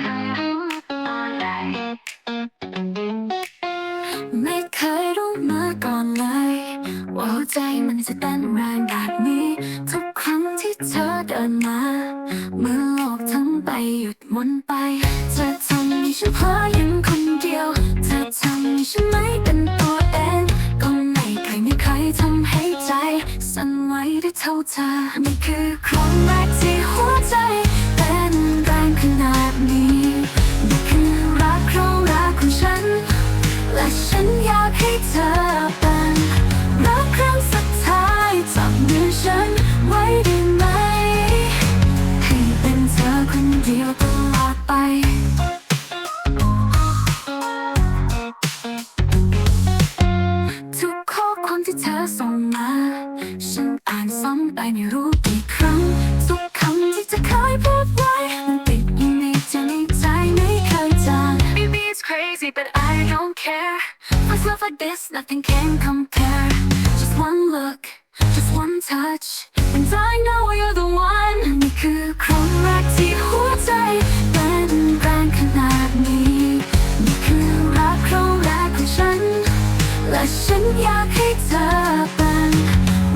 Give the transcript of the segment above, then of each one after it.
เคยรู้อะไร ไม่เคยรู้มาก่อนเลย ว่าหัวใจมันจะเต้นแรงแบบนี้ ทุกครั้งที่เธอเดินมา เมื่อโลกทั้งใบหยุดหมุนไปเธอทำให้ฉันเพลอยู่คนเดียวเธอทำให้ฉันไม่เป็นตัวเองก็ไม่เคยมีใครทำให้ใจ สั่นไหวได้เท่าเธอนี่คือครั้งแรกที่หัวใจข้อความที่เธอส่งมา ฉันอ่านซ้ำไปไม่รู้กี่ครั้ง ทุกคำที่เธอเคยพูดไว้มันติดอยู่ในใจในใจไม่เคยจาง Maybe it's crazy but I don't care For love like this nothing can compare Just one look just one touch And I know you're the one อยากให้เธอเป็น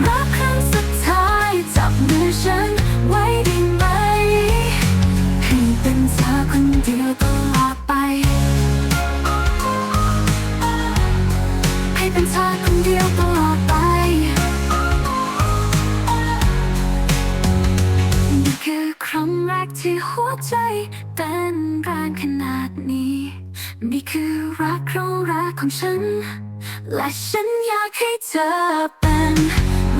รักครั้งสุดท้ายจับมือฉันไว้ได้ไหม ให้เป็นเธอคนเดียวตลอดไป ให้เป็นเธอคนเดียวตลอดไปนี่คือครั้งแรกที่หัวใจเต้นแรงขนาดนี้ นี่คือรักครั้งแรกของฉัน และฉันอยากให้เธอเป็น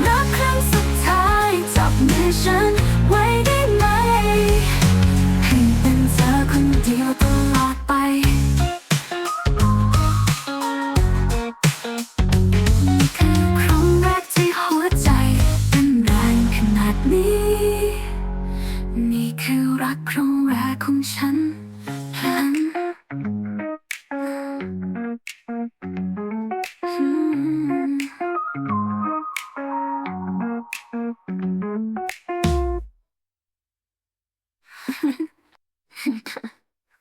รักครั้งสุดท้ายจับมือฉันไว้ได้ไหม ให้เป็นเธอคนเดียวตลอดไปนี่คือครั้งแรกที่หัวใจเต้นแรงขนาดนี้ นี่คือรักครั้งแรกของฉัน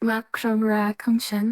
รักครั้งแรกของฉัน